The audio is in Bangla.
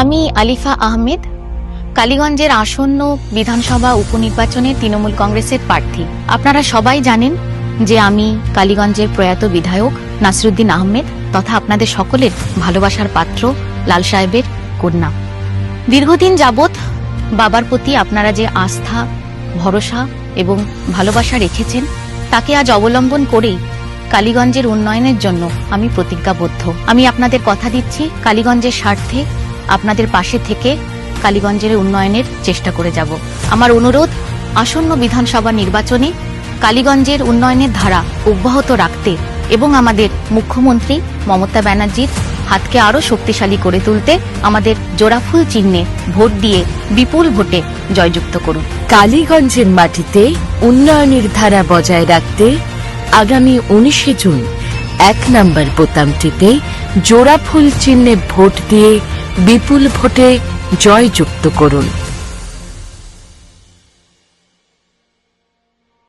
আমি আলিফা আহমেদ, কালীগঞ্জের আসন্ন বিধানসভা উপনির্বাচনে তৃণমূল কংগ্রেসের প্রার্থী। আপনারা সবাই জানেন যে আমি কালীগঞ্জের প্রয়াত বিধায়ক নাসরুদ্দিন আহমেদ তথা আপনাদের সকলের ভালোবাসার পাত্র লাল সাহেবের কন্যা। দীর্ঘদিন যাবৎ বাবার প্রতি আপনারা যে আস্থা, ভরসা এবং ভালোবাসা রেখেছেন, তাকে আজ অবলম্বন করেই কালীগঞ্জের উন্নয়নের জন্য আমি প্রতিজ্ঞাবদ্ধ। আমি আপনাদের কথা দিচ্ছি কালীগঞ্জের স্বার্থে আপনাদের পাশে থেকে কালীগঞ্জের উন্নয়নের চেষ্টা করে যাব। আমার অনুরোধ, আসন্ন বিধানসভা নির্বাচনে কালীগঞ্জের উন্নয়নের ধারা অব্যাহত রাখতে এবং আমাদের মুখ্যমন্ত্রী মমতা ব্যানার্জির হাতকে আরও শক্তিশালী করে তুলতে আমাদের জোড়াফুল চিহ্নে ভোট দিয়ে বিপুল ভোটে জয়যুক্ত করুন। কালীগঞ্জের মাটিতে উন্নয়নের ধারা বজায় রাখতে আগামী উনিশে জুন এক নম্বর বোতামটিতে জোড়াফুল চিহ্নে ভোট দিয়ে বিপুল ভোটে জয়যুক্ত করুন।